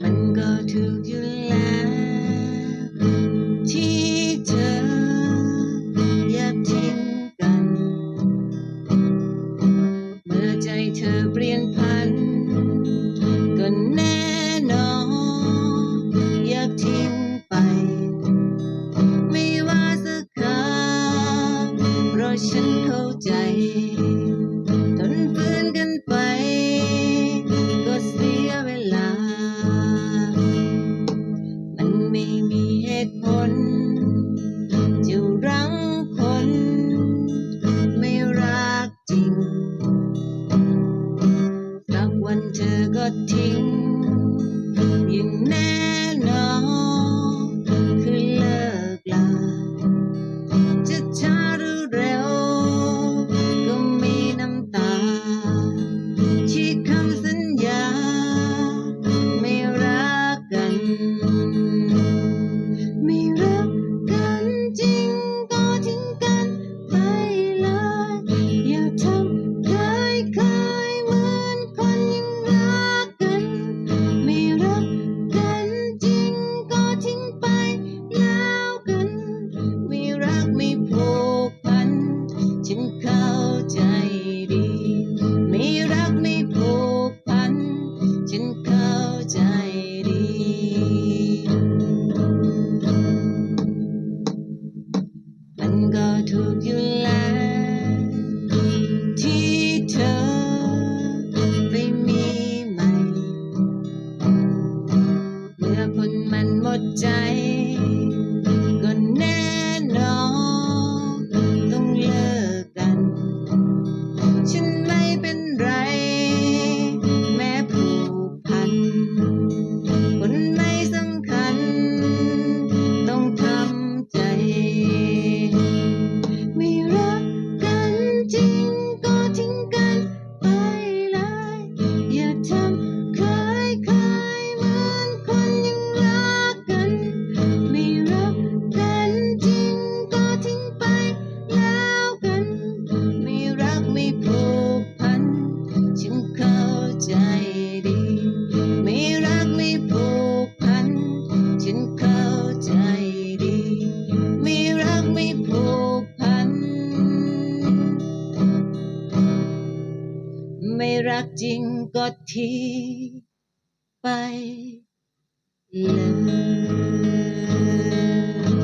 มันก็ถูกยู่แล้วที่เธอแยบทิ้งกัน เมื่อใจเธอปลี่ย ฉันเข้าใจ ทนฟื้นกันไป ก็เสียเวลา มันไม่มีเหตุผล you. ไม่รักจริงก็ทิ้งไปเลย